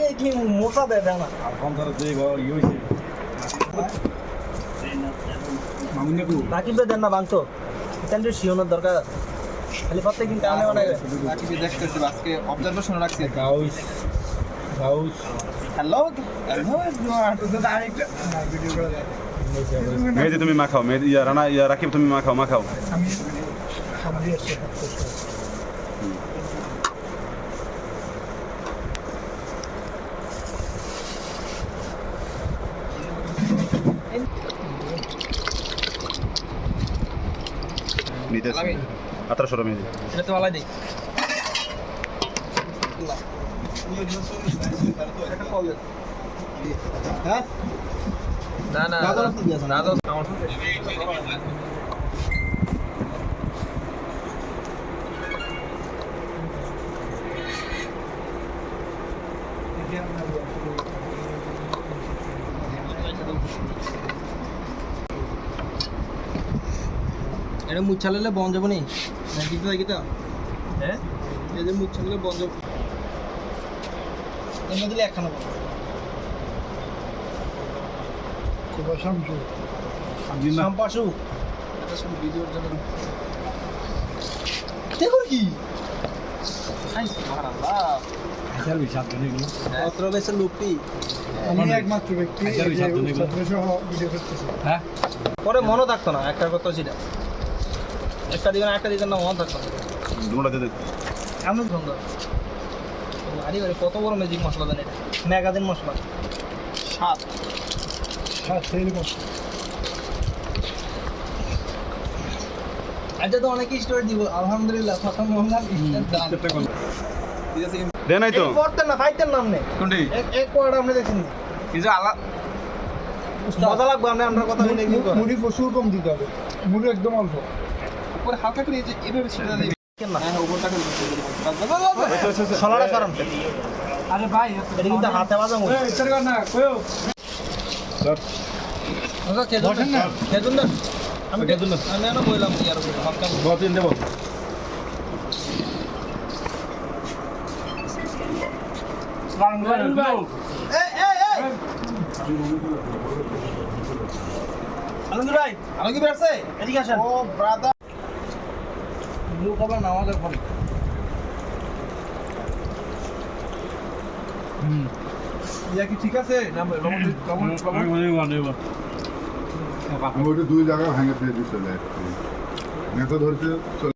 রে, কি মোটা দেয় না। রাকিবে দেন না, বাংতো। এখান থেকে দরকার। আছে খালি প্রত্যেকদিন কামে বানাবে রাকিবই দেখতেছি আজকে অবজারভেশন রাখছি গাউস হ্যালো হ্যালো মেহেদি তুমি মাখাও মেহেদি ইয়া রানা ইয়া রাকিব তুমি মাখাও মাখাও। নিতেছি আঠারোশো মেহেদি। এটা তো ভালো হ্যাঁ? না না। দাদা আমার এটা মুচ্ছালে বন যাব নি নাকি তো? হ্যাঁ? এই যে মুচ্ছালে বন যাব এর মধ্যে একখানা বন আমি পরে মনও থাকতো না একটা কথা সেটা একটা দিকে না একটা দিকে না মন থাকতো না এমন সুন্দর আরে কত বড় ম্যাজিক মশলা দেন এটা ম্যাগাজিন মশলা সাত হ্যাঁ আচ্ছা তো অনেকে স্টোরি দিব। আলহামদুলিল্লাহ প্রথম মহলার দে নাই তো। পড়তেন না ফাইতেন নাম নেই কোনটি? এক আপনি দেখছেন যে আলা মজা লাগবে আপনি আমরা কথা বলে কি মুড়ি প্রচুর কম দিতে হবে। মুড়ি একদম অল্প। উপরে হালকা করে এই যে এভাবে ছিটা দিই কেন না। হ্যাঁ বাস, বাস। সলাটা সরান। আরে ভাই এটা কিন্তু হাতে বাজা না কয়ও বসেন না। খেজুন না আমি খেজুন না আমি এনে বললাম ইয়ার বতিন দেবো। এই এই এই আনন্দ ভাই। আলো কি বেরছে এদিকে আসেন। ও ব্রাদার মুখ আবার নামাজের ফোন ইয়া কি ঠিক আছে? না আমি দুই জায়গায় ভেঙে ফেলে দিচ্ছে ধরছে চলে